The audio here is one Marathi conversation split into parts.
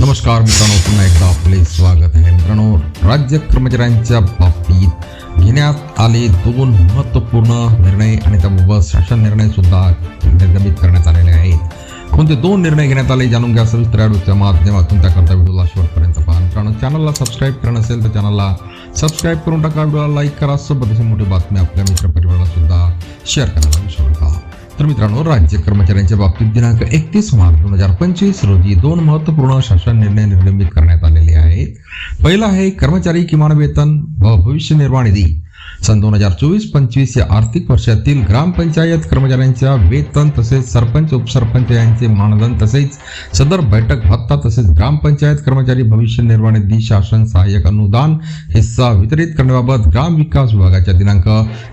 नमस्कार मित्रांनो पुन्हा एकदा आपले स्वागत आहे. मित्रांनो राज्य कर्मचाऱ्यांच्या बाबतीत घेण्यात आले दोन महत्त्वपूर्ण निर्णय आणि त्याबाबत शासन निर्णय सुद्धा निर्गमित करण्यात आलेले आहेत. कोणते दोन निर्णय घेण्यात आले जाणून घ्या सविस्तर व्हिडिओच्या माध्यमातून त्याकरता व्हिडिओला शेवटपर्यंत पहा. मित्रांनो चॅनलला सबस्क्राईब करणं असेल तर चॅनलला सबस्क्राईब करून टाका. व्हिडिओला लाईक करा. सोबत अशी मोठी बातमी आपल्या मित्रपरिवाराला सुद्धा शेअर करायला विसरू तर मित्रांनो राज्य कर्मचाऱ्यांच्या बाबतीत दिनांक एकतीस मार्च दोन हजार पंचवीस रोजी दोन महत्त्वपूर्ण शासन निर्णय निलंबित करण्यात आलेले आहेत. पहिला आहे कर्मचारी किमान वेतन व भविष्य निर्वाह निधी. सन दोन हजार चोवीस पंचवीस या आर्थिक वर्षातील ग्रामपंचायत कर्मचाऱ्यांच्या वेतन तसेच सरपंच उपसरपंच यांचे मानधन तसेच सदर बैठक भत्ता तसेच ग्रामपंचायत कर्मचारी भविष्य निर्वाह निधी शासन सहाय्यक अनुदान हिस्सा वितरित करण्याबाबत ग्राम विकास विभागाच्या दिनांक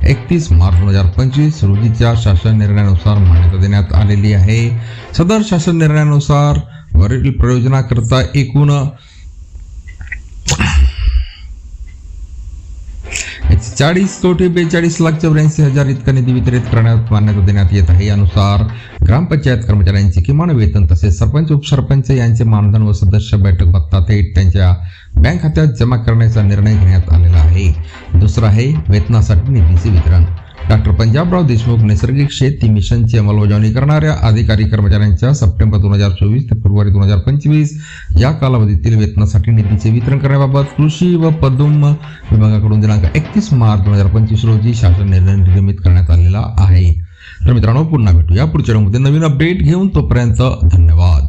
एकतीस मार्च दोन हजार पंचवीस रोजीच्या शासन निर्णयानुसार मान्यता देण्यात आलेली आहे. सदर शासन निर्णयानुसार वरील प्रयोजनाकरता एकूण चाळीस कोटी बेचाळीस लाख चौऱ्याऐंशी हजार इतका निधी वितरित करण्यात मान्यता देण्यात येत आहे. यानुसार ग्रामपंचायत कर्मचाऱ्यांचे किमान वेतन तसेच सरपंच उपसरपंच यांचे मानधन व सदस्य बैठक भत्ता थेट त्यांच्या बँक खात्यात जमा करण्याचा निर्णय घेण्यात आलेला आहे. दुसरा आहे वेतनासाठी निधीचे वितरण. डॉक्टर पंजाबराव देशमुख नैसर्गिक शेती मिशनची अंमलबजावणी करणाऱ्या अधिकारी कर्मचाऱ्यांच्या सप्टेंबर दोन हजार चोवीस ते फेब्रुवारी दोन हजार पंचवीस या कालावधीतील वेतनासाठी निधीचे वितरण करण्याबाबत कृषी व पदुम विभागाकडून दिनांक एकतीस मार्च दोन हजार पंचवीस रोजी शासन निर्णय निर्गमित करण्यात आलेला आहे. तर मित्रांनो पुन्हा भेटूया पुढच्या व्हिडिओमध्ये नवीन अपडेट घेऊन तोपर्यंत धन्यवाद.